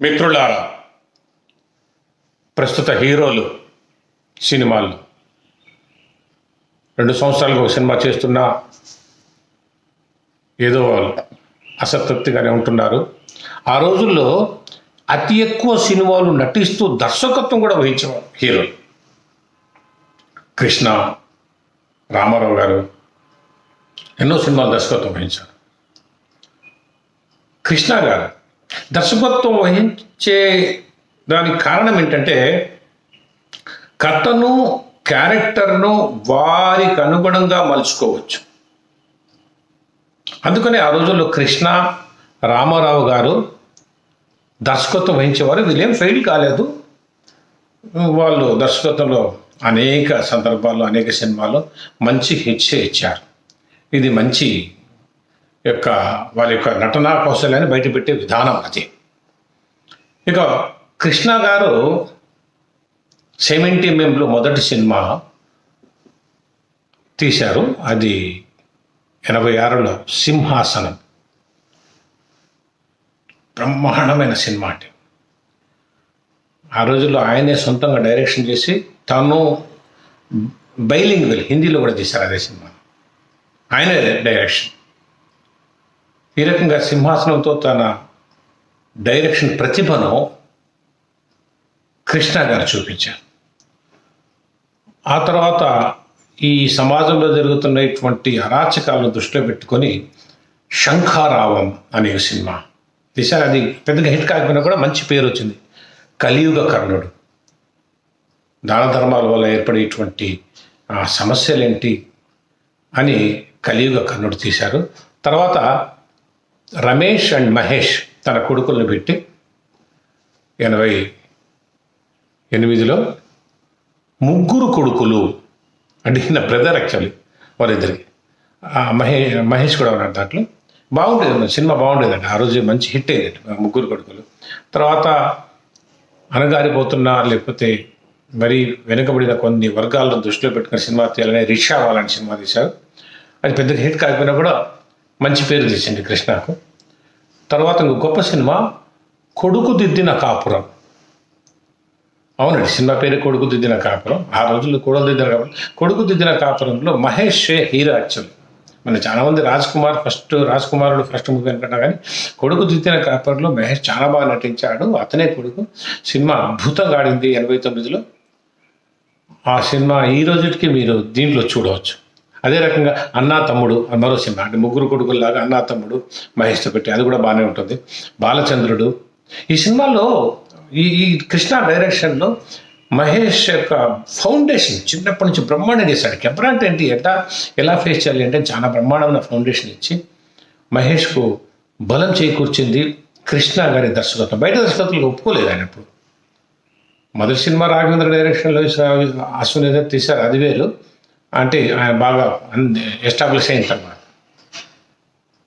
మిత్రులారా ప్రస్తుత హీరోలు సినిమాలు. రెండు సంవత్సరాలకు ఒక సినిమా చేస్తున్నా ఏదో వాళ్ళు అసంతృప్తిగానే ఉంటున్నారు. ఆ రోజుల్లో అతి ఎక్కువ సినిమాలు నటిస్తూ దర్శకత్వం కూడా వహించేవారు హీరోలు. కృష్ణ రామారావు గారు ఎన్నో సినిమాలు దర్శకత్వం వహించారు. కృష్ణ గారు దర్శకత్వం వహించే దానికి కారణం ఏంటంటే కథను క్యారెక్టర్ను వారికి అనుగుణంగా మలుచుకోవచ్చు. అందుకని ఆ రోజుల్లో కృష్ణ రామారావు గారు దర్శకత్వం వహించేవారు. వీళ్ళేం ఫెయిల్ కాలేదు. వాళ్ళు దర్శకత్వంలో అనేక సందర్భాల్లో అనేక సినిమాల్లో మంచి హిట్సే ఇచ్చారు. ఇది మంచి యొక్క వాళ్ళ యొక్క నటనా కౌశల్యాన్ని బయటపెట్టే విధానం అది. ఇక కృష్ణ గారు సెవెంటీ ఎంఎంలో మొదటి సినిమా తీశారు. అది ఎనభై ఆరులో సింహాసనం. బ్రహ్మాండమైన సినిమా అంటే ఆ రోజుల్లో ఆయనే సొంతంగా డైరెక్షన్ చేసి తను బైలింగ్వెల్ హిందీలో కూడా తీశారు అదే సినిమా. ఆయనే డైరెక్షన్. ఈ రకంగా సింహాసనంతో తన డైరెక్షన్ ప్రతిభను కృష్ణ గారు చూపించారు. ఆ తర్వాత ఈ సమాజంలో జరుగుతున్నటువంటి అరాచకాలను దృష్టిలో పెట్టుకొని శంఖారావం అనే సినిమా. తీశారు. అది పెద్దగా హిట్ కాకపోయినా కూడా మంచి పేరు వచ్చింది. కలియుగ కర్ణుడు. దాన ధర్మాల వల్ల ఏర్పడేటువంటి ఆ సమస్యలేంటి అని కలియుగ కర్ణుడు తీశారు. తర్వాత రమేష్ అండ్ మహేష్ తన కొడుకులను పెట్టి ఎనభై ఎనిమిదిలో ముగ్గురు కొడుకులు అంటే ఈయన బ్రదర్ యాక్చువల్లీ వాళ్ళిద్దరికి. మహేష్ మహేష్ కూడా ఉన్నాడు దాంట్లో. బాగుండేది సినిమా బాగుండేదండి. ఆ రోజు మంచి హిట్ అయ్యేది ముగ్గురు కొడుకులు. తర్వాత అనగారిపోతున్న లేకపోతే మరి వెనుకబడిన కొన్ని వర్గాలను దృష్టిలో పెట్టుకుని సినిమా తీయాలని రిక్షా వాళ్ళని సినిమా తీశారు. అది పెద్దగా హిట్ కాకపోయినా కూడా మంచి పేరు తెచ్చింది కృష్ణకు. తర్వాత ఇంకో గొప్ప సినిమా కొడుకు దిద్దిన కాపురం. అవునండి సినిమా పేరు కొడుకు దిద్దిన కాపురం. ఆ రోజుల్లో కొడుకు దిద్దిన కాపురం కొడుకు దిద్దిన కాపురంలో మహేష్ హీరో యాక్చువల్. మన చాలా మంది రాజ్ కుమార్ ఫస్ట్ రాజ్ కుమారుడు ఫస్ట్ మూవీ అనుకుంటా కానీ కొడుకు దిద్దిన కాపురంలో మహేష్ చాలా బాగా నటించాడు. అతనే కొడుకు. సినిమా అద్భుతంగా ఆడింది ఎనభై తొమ్మిదిలో. ఆ సినిమా ఈ రోజుకి మీరు దీంట్లో చూడవచ్చు. అదే రకంగా అన్నా తమ్ముడు మరో సినిమా అంటే ముగ్గురు కొడుకుల్లాగా అన్నా తమ్ముడు మహేష్తో పెట్టి అది కూడా బాగానే ఉంటుంది. బాలచంద్రుడు. ఈ సినిమాలో ఈ ఈ కృష్ణ డైరెక్షన్లో మహేష్ యొక్క ఫౌండేషన్ చిన్నప్పటి నుంచి బ్రహ్మాండం చేశాడు. కెమెరా అంటే ఏంటి? ఎట్లా ఎలా ఫేస్ చేయాలి అంటే చాలా బ్రహ్మాండమైన ఫౌండేషన్ ఇచ్చి మహేష్కు బలం చేకూర్చింది కృష్ణ గారి దర్శకత్వం. బయట దర్శకత్వం ఒప్పుకోలేదు ఆయన ఇప్పుడు మొదటి సినిమా రాఘవేంద్ర డైరెక్షన్లో అశ్విని ఏదో తీశారు అది వేరు. అంటే ఆయన బాగా ఎస్టాబ్లిష్ అయిన తర్వాత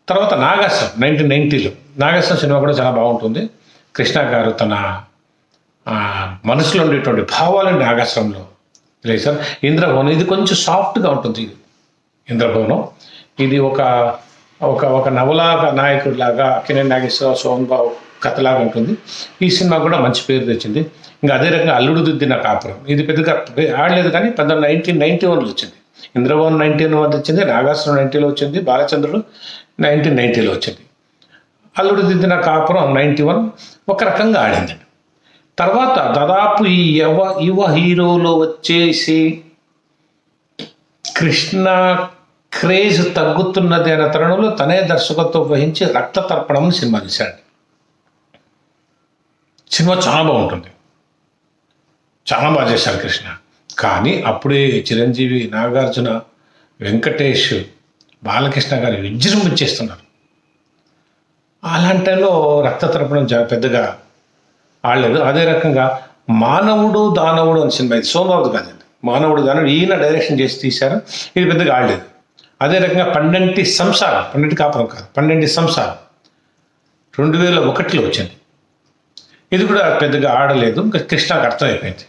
తర్వాత నాగాసం నైన్టీన్ నైన్టీలో. నాగాసం సినిమా కూడా చాలా బాగుంటుంది. కృష్ణ గారు తన మనసులో ఉండేటువంటి భావాలని లేదు సార్ ఇంద్రభవనం ఇది కొంచెం సాఫ్ట్గా ఉంటుంది. ఇది ఇంద్రభవనం ఇది ఒక ఒక ఒక నవలాగా నాయకుడిలాగా కిరణ్ నాగేశ్వరరావు సోమబాబు కథలాగా ఉంటుంది. ఈ సినిమా కూడా మంచి పేరు తెచ్చింది. ఇంకా అదే రకంగా అల్లుడు దిద్దిన కాపురం. ఇది పెద్దగా ఆడలేదు కానీ పంతొమ్మిది నైన్టీన్ నైన్టీ వన్లో వచ్చింది. ఇంద్రభవన్ నైన్టీన్ వన్ వచ్చింది నాగాసురం నైన్టీలో వచ్చింది బాలచంద్రుడు నైన్టీన్ నైన్టీలో వచ్చింది. అల్లుడు దిద్దిన కాపురం నైంటీ వన్ ఒక రకంగా ఆడిందండి తర్వాత దాదాపు ఈ యువ యువ హీరోలో వచ్చేసి కృష్ణ క్రేజ్ తగ్గుతున్నది అనే తరుణంలో తనే దర్శకత్వం వహించి రక్త తర్పణం సినిమా తీశాడు. సినిమా చాలా బాగుంటుంది. చాలా బాగా చేశారు కృష్ణ. కానీ అప్పుడే చిరంజీవి నాగార్జున వెంకటేష్ బాలకృష్ణ గారు విజృంభించేస్తున్నారు అలాంటి టైంలో రక్త తరపణం పెద్దగా ఆడలేదు. అదే రకంగా మానవుడు దానవుడు అని సినిమా ఇది సోమవారు కాదండి. మానవుడు దానవుడు ఈయన డైరెక్షన్ చేసి తీశారు. ఇది పెద్దగా ఆడలేదు. అదే రకంగా పన్నెంటి సంసారం పన్నెంటి కాపురం కాదు పన్నెంటి సంసారం రెండు వేల ఒకటిలో వచ్చింది. ఇది కూడా పెద్దగా ఆడలేదు. ఇంకా కృష్ణకు అర్థమైపోయింది.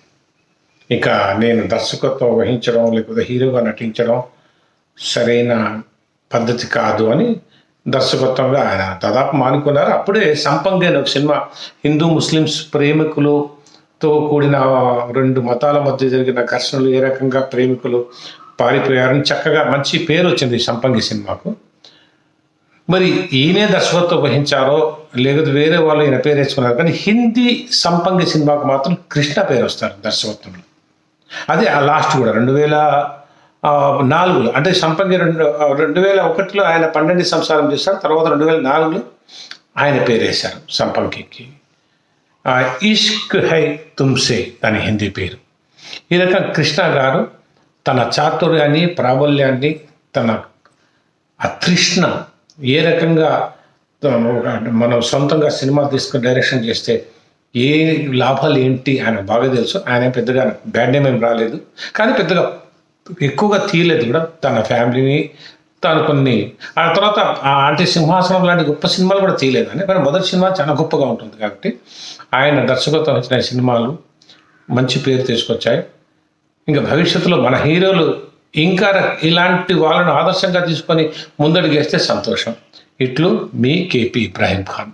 ఇక నేను దర్శకత్వం వహించడం లేకపోతే హీరోగా నటించడం సరైన పద్ధతి కాదు అని దర్శకత్వంగా ఆయన దాదాపు మానుకున్నారు. అప్పుడే సంపంగి ఒక సినిమా హిందూ ముస్లిమ్స్ ప్రేమికులతో కూడిన రెండు మతాల మధ్య జరిగిన ఘర్షణలు ఏ రకంగా ప్రేమికులు పారిపోయారని చక్కగా మంచి పేరు వచ్చింది ఈ సంపంగి సినిమాకు. మరి ఈయనే దర్శకత్వం వహించారో లేకపోతే వేరే వాళ్ళు ఈయన పేరు వేసుకున్నారు కానీ హిందీ సంపంగి సినిమాకు మాత్రం కృష్ణ పేరు వస్తారు దర్శకత్వంలో. అదే ఆ లాస్ట్ కూడా రెండు వేల నాలుగులో అంటే సంపంగి రెండు రెండు వేల ఒకటిలో ఆయన పన్నెండు సంసారం చేశారు తర్వాత రెండు వేల నాలుగులో ఆయన పేరు వేశారు సంపంగికి ఇష్క్ హై తుమ్సే దాని హిందీ పేరు. ఈ రకం కృష్ణ గారు తన చాతుర్యాన్ని ప్రాబల్యాన్ని తన అతృష్ణ ఏ రకంగా మనం సొంతంగా సినిమా తీసుకుని డైరెక్షన్ చేస్తే ఏ లాభాలు ఏంటి ఆయన బాగా తెలుసు. ఆయన పెద్దగా బ్యాడ్ నేమ్ ఏం రాలేదు. కానీ పెద్దగా ఎక్కువగా తీయలేదు కూడా తన ఫ్యామిలీని తాను కొన్ని ఆ తర్వాత ఆ ఆంటీ సింహాసనం లాంటి గొప్ప సినిమాలు కూడా తీయలేదు అని కానీ మొదటి సినిమా చాలా గొప్పగా ఉంటుంది కాబట్టి ఆయన దర్శకత్వం వచ్చిన సినిమాలు మంచి పేరు తీసుకొచ్చాయి. ఇంకా భవిష్యత్తులో మన హీరోలు ఇంకా ఇలాంటి వాళ్ళను ఆదర్శంగా తీసుకొని ముందడుగేస్తే సంతోషం. ఇట్లు మీ కేపీ ఇబ్రాహీం ఖాన్.